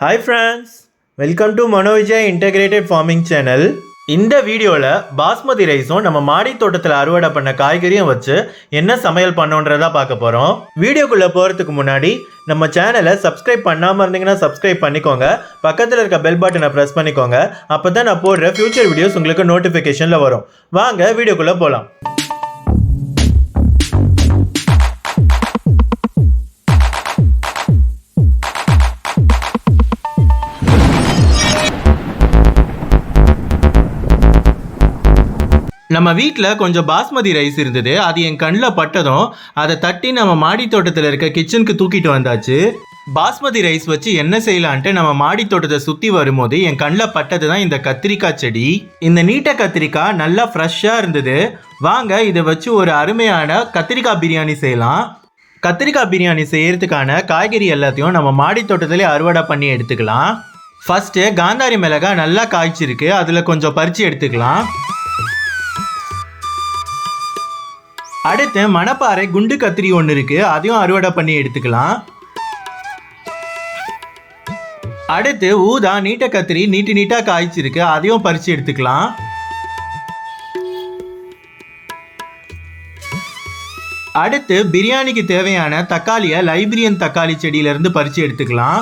Hi friends welcome to Manovijay integrated farming channel இந்த வீடியோவில் பாஸ்மதி ரைஸும் நம்ம மாடி தோட்டத்தில் அறுவடை பண்ண காய்கறியும் வச்சு என்ன சமையல் பண்ணோன்றதா பார்க்க போகிறோம் வீடியோக்குள்ளே போகிறதுக்கு முன்னாடி நம்ம சேனலை சப்ஸ்கிரைப் பண்ணாமல் இருந்தீங்கன்னா சப்ஸ்கிரைப் பண்ணிக்கோங்க. பக்கத்தில் இருக்க பெல் பட்டனை ப்ரெஸ் பண்ணிக்கோங்க. அப்போ தான் நான் போடுற ஃபியூச்சர் வீடியோஸ் உங்களுக்கு நோட்டிஃபிகேஷனில் வரும். வாங்க வீடியோக்குள்ளே போகலாம் நம்ம வீட்டில் கொஞ்சம் பாஸ்மதி ரைஸ் இருந்தது. அது என் கண்ணில் பட்டதும் அதை தட்டி நம்ம மாடி தோட்டத்தில் இருக்க கிச்சனுக்கு தூக்கிட்டு வந்தாச்சு. பாஸ்மதி ரைஸ் வச்சு என்ன செய்யலான்ட்டு நம்ம மாடி தோட்டத்தை சுற்றி வரும்போது என் கண்ணில் பட்டது தான் இந்த கத்திரிக்காய் செடி. இந்த நீட்ட கத்திரிக்காய் நல்லா ஃப்ரெஷ்ஷாக இருந்தது. வாங்க இதை வச்சு ஒரு அருமையான கத்திரிக்காய் பிரியாணி செய்யலாம். கத்திரிக்காய் பிரியாணி செய்யறதுக்கான காய்கறி எல்லாத்தையும் நம்ம மாடி தோட்டத்திலே அறுவடை பண்ணி எடுத்துக்கலாம். ஃபர்ஸ்ட்டு காந்தாரி மிளகாய் நல்லா காய்ச்சிருக்கு. அதில் கொஞ்சம் பறித்து எடுத்துக்கலாம். அடுத்து மணப்பாறை குண்டு கத்திரி ஒன்று இருக்கு. அதையும் அறுவடை பண்ணி எடுத்துக்கலாம். அடுத்து ஊதா நீட்ட கத்திரி நீட்டு நீட்டா காய்ச்சிருக்கு. அதையும் பறிச்சு எடுத்துக்கலாம். அடுத்து பிரியாணிக்கு தேவையான தக்காளியை லைப்ரியன் தக்காளி செடியில இருந்து பறிச்சு எடுத்துக்கலாம்.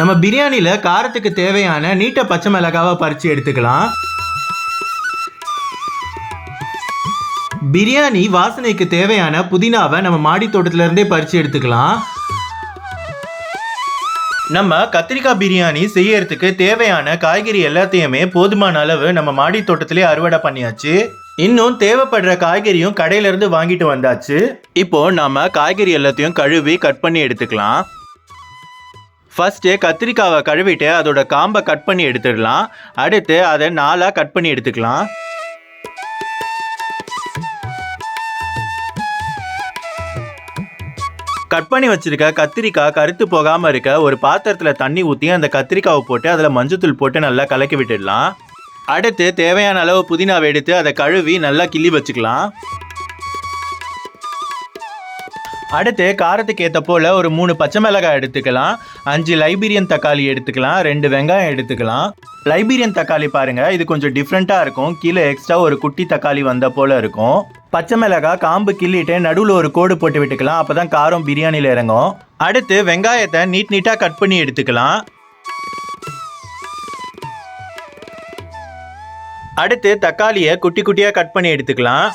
நம்ம பிரியாணியில காரத்துக்கு தேவையான நீட்ட பச்சை மிளகாவை பறிச்சு எடுத்துக்கலாம். பிரியாணி வாசனைக்கு தேவையான புதினாவை நம்ம மாடி தோட்டத்திலேருந்தே பறித்து எடுத்துக்கலாம். நம்ம கத்திரிக்காய் பிரியாணி செய்யறதுக்கு தேவையான காய்கறி எல்லாத்தையுமே போதுமான அளவு நம்ம மாடி தோட்டத்திலே அறுவடை பண்ணியாச்சு. இன்னும் தேவைப்படுற காய்கறியும் கடையிலேருந்து வாங்கிட்டு வந்தாச்சு. இப்போ நாம் காய்கறி எல்லாத்தையும் கழுவி கட் பண்ணி எடுத்துக்கலாம். ஃபஸ்ட்டு கத்திரிக்காவை கழுவிட்டு அதோட காம்பை கட் பண்ணி எடுத்துடலாம். அடுத்து அதை நாலாக கட் பண்ணி எடுத்துக்கலாம். கட் பண்ணி வச்சிருக்க கத்திரிக்காய் கருத்து போகாம இருக்க ஒரு பாத்திரத்துல தண்ணி ஊற்றி அந்த கத்திரிக்காவை போட்டு அதில் மஞ்சத்தூள் போட்டு நல்லா கலக்கி விட்டுடலாம். அடுத்து தேவையான அளவு புதினாவை எடுத்து அதை கழுவி நல்லா கிள்ளி வச்சுக்கலாம். அடுத்து காரத்துக்கு ஏற்ற போல் ஒரு மூணு பச்சை மிளகாய் எடுத்துக்கலாம். அஞ்சு லைபீரியன் தக்காளி எடுத்துக்கலாம். ரெண்டு வெங்காயம் எடுத்துக்கலாம். லைபீரியன் தக்காளி பாருங்கள் இது கொஞ்சம் டிஃப்ரெண்ட்டாக இருக்கும். கீழே எக்ஸ்ட்ரா ஒரு குட்டி தக்காளி வந்த போல் இருக்கும். பச்சை மிளகாய் காம்பு கிள்ளிட்டு நடுவில் ஒரு கோடு போட்டு விட்டுக்கலாம். அப்போ தான் காரம் பிரியாணியில் இறங்கும். அடுத்து வெங்காயத்தை நீட் நீட்டாக கட் பண்ணி எடுத்துக்கலாம். அடுத்து தக்காளியை குட்டி குட்டியாக கட் பண்ணி எடுத்துக்கலாம்.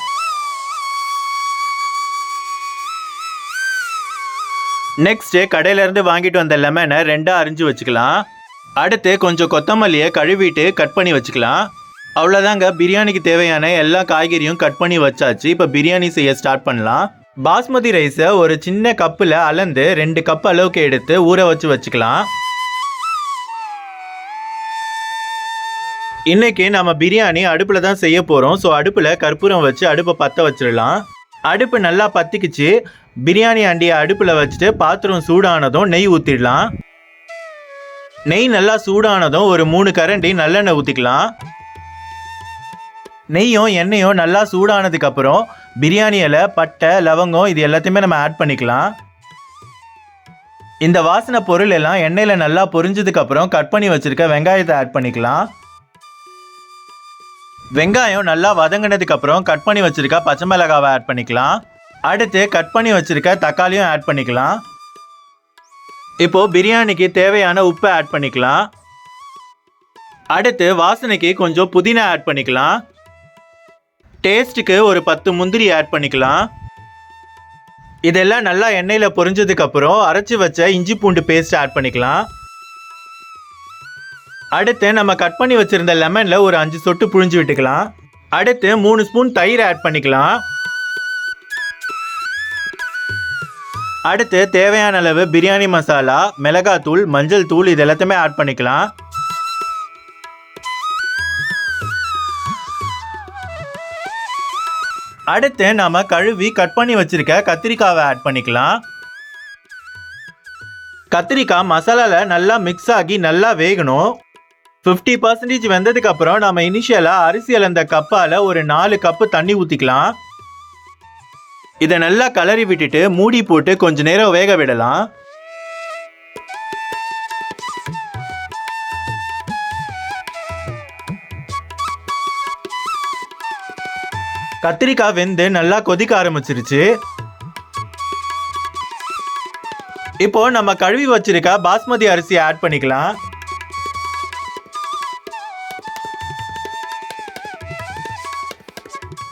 நெக்ஸ்ட் கடையில இருந்து வாங்கிட்டு வந்த லெமனை ரெண்டா அரிஞ்சு வச்சுக்கலாம். அடுத்து கொஞ்சம் கொத்தமல்லியை கழுவிட்டு கட் பண்ணி வச்சுக்கலாம். அவ்வளோதாங்க பிரியாணிக்கு தேவையான எல்லா காய்கறியும் கட் பண்ணி வச்சாச்சு. இப்போ பிரியாணி செய்ய ஸ்டார்ட் பண்ணலாம். பாஸ்மதி ரைஸை ஒரு சின்ன கப்பில் அளந்து ரெண்டு கப் அளவுக்கு எடுத்து ஊற வச்சு வச்சுக்கலாம். இன்னைக்கு நம்ம பிரியாணி அடுப்பில் தான் செய்ய போகிறோம் ஸோ அடுப்பில் கற்பூரம் வச்சு அடுப்பை பற்ற வச்சிடலாம். அடுப்பு நல்லா பற்றிக்குச்சு பிரியாணி அண்டியை அடுப்பில் வச்சுட்டு பாத்திரம் சூடானதும் நெய் ஊற்றிடலாம் நெய் நல்லா சூடானதும் ஒரு மூணு கரண்டி நல்லெண்ணெய் ஊற்றிக்கலாம் நெய்யும் எண்ணெயும் நல்லா சூடானதுக்கப்புறம் பிரியாணி இலை பட்டை லவங்கம் இது எல்லாத்தையுமே நம்ம ஆட் பண்ணிக்கலாம். இந்த வாசனை பொருள் எல்லாம் எண்ணெயில் நல்லா பொரிஞ்சதுக்கப்புறம் கட் பண்ணி வச்சுருக்க வெங்காயத்தை ஆட் பண்ணிக்கலாம். வெங்காயம் நல்லா வதங்கினதுக்கப்புறம் கட் பண்ணி வச்சுருக்க பச்சை மிளகாவை ஆட் பண்ணிக்கலாம். அடுத்து கட் பண்ணி வச்சுருக்க தக்காளியும் ஆட் பண்ணிக்கலாம். இப்போது பிரியாணிக்கு தேவையான உப்பை ஆட் பண்ணிக்கலாம். அடுத்து வாசனைக்கு கொஞ்சம் புதினா ஆட் பண்ணிக்கலாம். டேஸ்ட்டுக்கு ஒரு பத்து முந்திரி ஆட் பண்ணிக்கலாம். இதெல்லாம் நல்லா எண்ணெயில் பொரிஞ்சதுக்கப்புறம் அரைச்சி வச்ச இஞ்சி பூண்டு பேஸ்ட் ஆட் பண்ணிக்கலாம். அடுத்து நம்ம கட் பண்ணி வச்சுருந்த லெமனில் ஒரு அஞ்சு சொட்டு புழிஞ்சு விட்டுக்கலாம். அடுத்து மூணு ஸ்பூன் தயிர் ஆட் பண்ணிக்கலாம். அடுத்து தேவையான அளவு பிரியாணி மசாலா மிளகாத்தூள் மஞ்சள் தூள் இது எல்லாத்தையுமே ஆட் பண்ணிக்கலாம். அடுத்து நாம கழுவி கட் பண்ணி வச்சிருக்க கத்திரிக்காவை ஆட் பண்ணிக்கலாம். கத்திரிக்காய் மசாலாவில் நல்லா மிக்ஸ் ஆகி நல்லா வேகணும். ஃபிஃப்டி பர்சன்டேஜ் வெந்ததுக்கப்புறம் நம்ம இனிஷியலாக அரிசி அளந்த கப்பால் ஒரு நாலு கப்பு தண்ணி ஊற்றிக்கலாம் இதை நல்லா கலரி விட்டுட்டு மூடி போட்டு கொஞ்ச நேரம் வேக விடலாம். கத்திரிக்காய் வெந்து நல்லா கொதிக்க ஆரம்பிச்சிருச்சு. இப்போ நம்ம கழுவி வச்சிருக்க பாஸ்மதி அரிசி ஆட் பண்ணிக்கலாம்.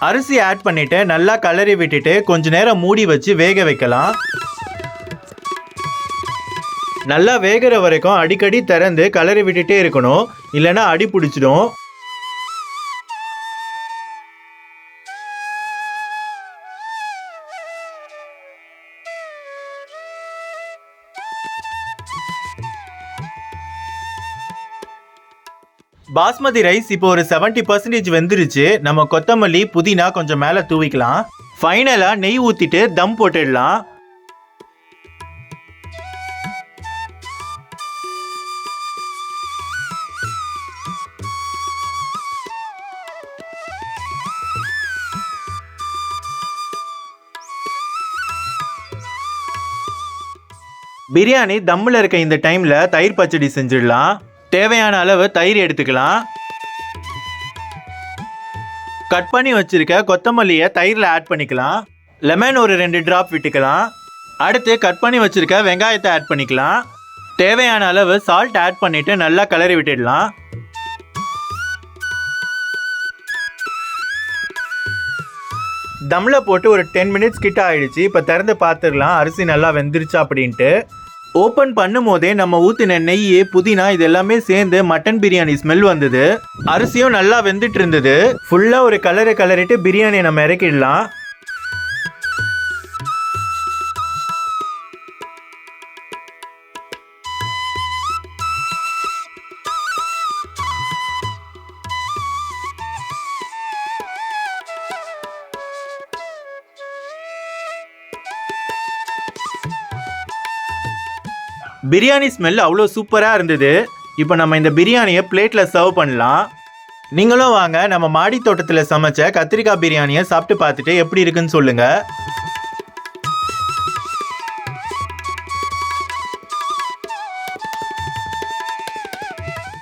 அரிசி ஆட் பண்ணிட்டு நல்லா கலரி விட்டுட்டு கொஞ்ச நேரம் மூடி வச்சு வேக வைக்கலாம். நல்லா வேகிற வரைக்கும் அடிக்கடி திறந்து கலரி விட்டுட்டே இருக்கணும். இல்லைன்னா அடி பிடிச்சிடும். பாஸ்மதி ரைஸ் இப்போ ஒரு 70% பர்சன்டேஜ் வெந்துருச்சு. நம்ம கொத்தமல்லி புதினா கொஞ்சம் மேலே தூவிக்கலாம். ஃபைனலாக நெய் ஊற்றிட்டு தம் போட்டுடலாம். பிரியாணி தம்மில் இருக்க இந்த டைமில் தயிர் பச்சடி செஞ்சிடலாம். தேவையான அளவு தயிர் எடுத்துக்கலாம். கட் பண்ணி வச்சிருக்க கொத்தமல்லியை தயிரில் ஆட் பண்ணிக்கலாம். லெமன் ஒரு ரெண்டு ட்ராப் விட்டுக்கலாம். அடுத்து கட் பண்ணி வச்சிருக்க வெங்காயத்தை ஆட் பண்ணிக்கலாம். தேவையான அளவு சால்ட் ஆட் பண்ணிட்டு நல்லா கலரி விட்டுடலாம். தம்ல போட்டு ஒரு டென் மினிட்ஸ் கிட்ட ஆயிடுச்சு. இப்போ திறந்து பார்த்துடலாம். அரிசி நல்லா வெந்துருச்சா அப்படின்ட்டு. ஓப்பன் பண்ணும் போதே நம்ம ஊற்றின நெய் புதினா இது எல்லாமே சேர்ந்து மட்டன் பிரியாணி ஸ்மெல் வந்தது. அரிசியும் நல்லா வெந்துட்டு இருந்தது. ஃபுல்லாக ஒரு கலரை கலரிட்டு பிரியாணியை நம்ம இறக்கிடலாம். பிரியாணி ஸ்மெல் அவ்வளோ சூப்பராக இருந்தது. இப்போ நம்ம இந்த பிரியாணியை பிளேட்டில் சர்வ் பண்ணலாம். நீங்களும் வாங்க நம்ம மாடி தோட்டத்தில் சமைச்ச கத்திரிக்காய் பிரியாணியை சாப்பிட்டு பார்த்துட்டு எப்படி இருக்குன்னு சொல்லுங்க.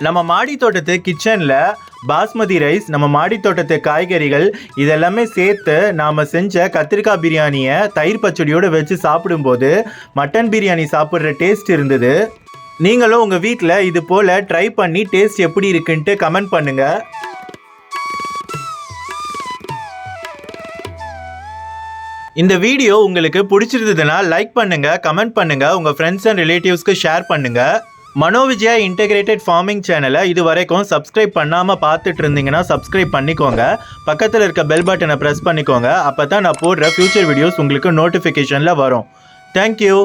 நம்ம மாடி தோட்டத்து கிச்சனில் பாஸ்மதி ரைஸ் நம்ம மாடி தோட்டத்து காய்கறிகள் இதெல்லாமே சேர்த்து நாம் செஞ்ச கத்திரிக்காய் பிரியாணியை தயிர் பச்சடியோடு வச்சு சாப்பிடும்போது மட்டன் பிரியாணி சாப்பிட்ற டேஸ்ட் இருந்தது. நீங்களும் உங்கள் வீட்டில் இது போல் ட்ரை பண்ணி டேஸ்ட் எப்படி இருக்குன்ட்டு கமெண்ட் பண்ணுங்கள் இந்த வீடியோ உங்களுக்கு பிடிச்சிருந்ததுன்னா லைக் பண்ணுங்கள் கமெண்ட் பண்ணுங்கள் உங்கள் ஃப்ரெண்ட்ஸ் அண்ட் ரிலேட்டிவ்ஸ்க்கு ஷேர் பண்ணுங்கள் மனோவிஜயா இன்டெகிரேட்டட் ஃபார்மிங் சேனலை இது வரைக்கும் சப்ஸ்கிரைப் பண்ணாமல் பார்த்துட்டு இருந்தீங்கன்னா சப்ஸ்கிரைப் பண்ணிக்கோங்க. பக்கத்தில் இருக்க பெல் பட்டனை ப்ரெஸ் பண்ணிக்கோங்க. அப்போ தான் நான் போடுற ஃபியூச்சர் வீடியோஸ் உங்களுக்கு நோட்டிஃபிகேஷனில் வரும். தேங்க்யூ